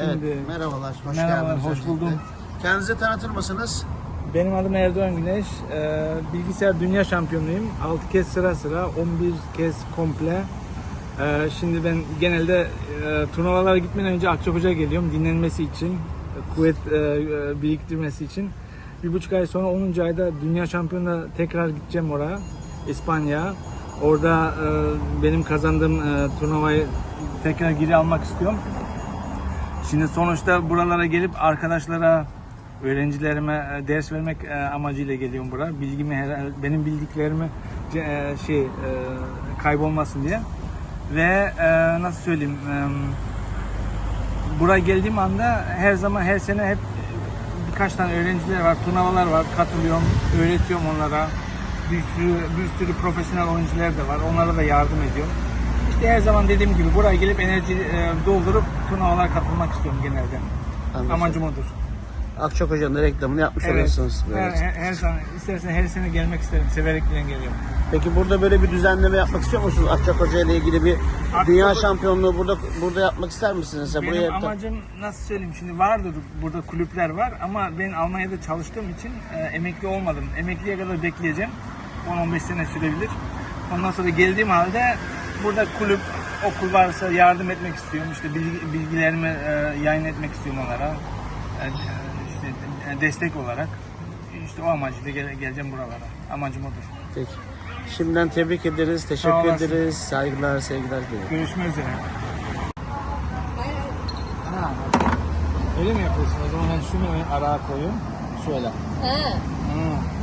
Evet, Şimdi merhabalar, hoş Merhabalar, geldiniz. hoş öncelikle. buldum. Kendinizi tanıtır mısınız? benim adım Erdoğan Güneş. Ee, bilgisayar dünya şampiyonuyum. 6 kez sıra sıra, 11 kez komple. Ee, şimdi ben genelde e, turnuvalara gitmeden önce Akçakoca'ya geliyorum dinlenmesi için, kuvvet e, e, biriktirmesi için. Bir buçuk ay sonra 10. ayda dünya şampiyonuna tekrar gideceğim oraya, İspanya. Orada e, benim kazandığım e, turnuvayı tekrar geri almak istiyorum. Şimdi sonuçta buralara gelip arkadaşlara, öğrencilerime e, ders vermek e, amacıyla geliyorum buraya. Bilgimi, benim bildiklerimi e, şey kaybolmasın diye. Ve nasıl söyleyeyim, buraya geldiğim anda her zaman her sene hep birkaç tane öğrenciler var, turnuvalar var, katılıyorum, öğretiyorum onlara. Bir sürü, bir sürü profesyonel oyuncular da var, onlara da yardım ediyorum. İşte her zaman dediğim gibi buraya gelip enerji e, doldurup turnuvalara katılmak istiyorum genelde. Anlaşıldı. Amacım odur. Akçakoca'nın da reklamını yapmış oluyorsunuz. Her, böylece. her, her zaman istersen her sene gelmek isterim. Severek geliyorum. Peki burada böyle bir düzenleme yapmak istiyor musunuz? Akçakoca ile ilgili bir dünya şampiyonluğu burada burada yapmak ister misiniz? Ya Benim amacım nasıl söyleyeyim şimdi vardır burada kulüpler var ama ben Almanya'da çalıştığım için e, emekli olmadım. Emekliye kadar bekleyeceğim. 10-15 sene sürebilir. Ondan sonra geldiğim halde burada kulüp okul varsa yardım etmek istiyorum. İşte bilgi, bilgilerimi e, yayın etmek istiyorum onlara. E, işte e, destek olarak. İşte o amacıyla gele- geleceğim buralara. Amacım odur. Peki. Şimdiden tebrik ederiz, teşekkür ederiz. Saygılar, sevgiler diliyorum. Görüşmek üzere. Ha, öyle mi yapıyorsun? O zaman ben şunu araya koyayım. Şöyle. Ha. Hı.